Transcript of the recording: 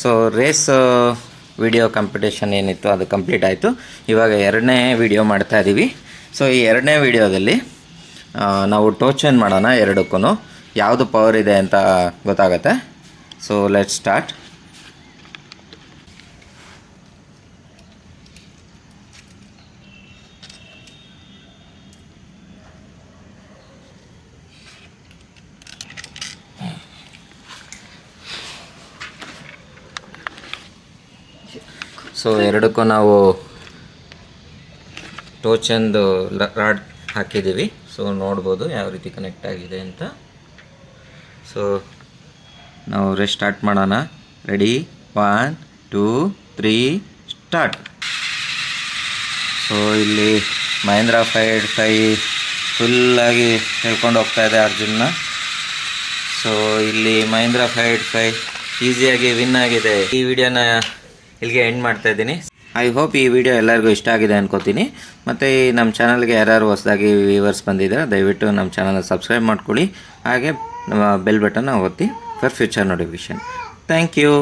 So race video competition ಏನಿತ್ತು, ಅದು complete ಆಯಿತು. ಇವಾಗ ಎರಡನೇ ವಿಡಿಯೋ ಮಾಡ್ತಾ ಇದ್ದೀವಿ ಸೊ ಈ ಎರಡನೇ ವಿಡಿಯೋದಲ್ಲಿ ನಾವು ಟೋಚನ್ ಮಾಡೋಣ ಎರಡಕ್ಕೂ ಯಾವುದು ಪವರ್ ಇದೆ ಅಂತ ಗೊತ್ತಾಗತ್ತೆ. ಸೊ ಲೆಟ್ ಸ್ಟಾರ್ಟ್ ಸೊ ಎರಡಕ್ಕೂ ನಾವು ಟೋಚಂದು ರಾಡ್ ಹಾಕಿದ್ದೀವಿ. ಸೊ ನೋಡ್ಬೋದು ಯಾವ ರೀತಿ ಕನೆಕ್ಟ್ ಆಗಿದೆ ಅಂತ. ಸೊ ನಾವು ರೆಸ್ಟ್ ಸ್ಟಾರ್ಟ್ ಮಾಡೋಣ. Ready one two three start so ಇಲ್ಲಿ ಮಹೇಂದ್ರ ಫೈವ್ ಫೈ ಫುಲ್ಲಾಗಿ ಹೇಳ್ಕೊಂಡು ಹೋಗ್ತಾ ಇದೆ ಅರ್ಜುನ್ನ. ಸೊ ಇಲ್ಲಿ ಮಹೇಂದ್ರ ಫೈವ್ ಫೈ ಈಸಿಯಾಗಿ ವಿನ್ ಆಗಿದೆ. ಈ ವಿಡಿಯೋನ ಇಲ್ಲಿಗೆ ಎಂಡ್ ಮಾಡ್ತಾ ಇದ್ದೀನಿ. ಐ ಹೋಪ್ ಈ ವಿಡಿಯೋ ಎಲ್ಲರಿಗೂ ಇಷ್ಟ ಆಗಿದೆ ಅನ್ಕೋತೀನಿ. ಮತ್ತು ಈ ನಮ್ಮ ಚಾನಲ್ಗೆ ಯಾರ್ಯಾರು ಹೊಸದಾಗಿ ವ್ಯೂವರ್ಸ್ ಬಂದಿದ್ದಾರೆ ದಯವಿಟ್ಟು ನಮ್ಮ ಚಾನಲ್ ಸಬ್ಸ್ಕ್ರೈಬ್ ಮಾಡ್ಕೊಳ್ಳಿ. ಹಾಗೆ ಬೆಲ್ ಬಟನ್ನ ಒತ್ತಿ for future notification thank you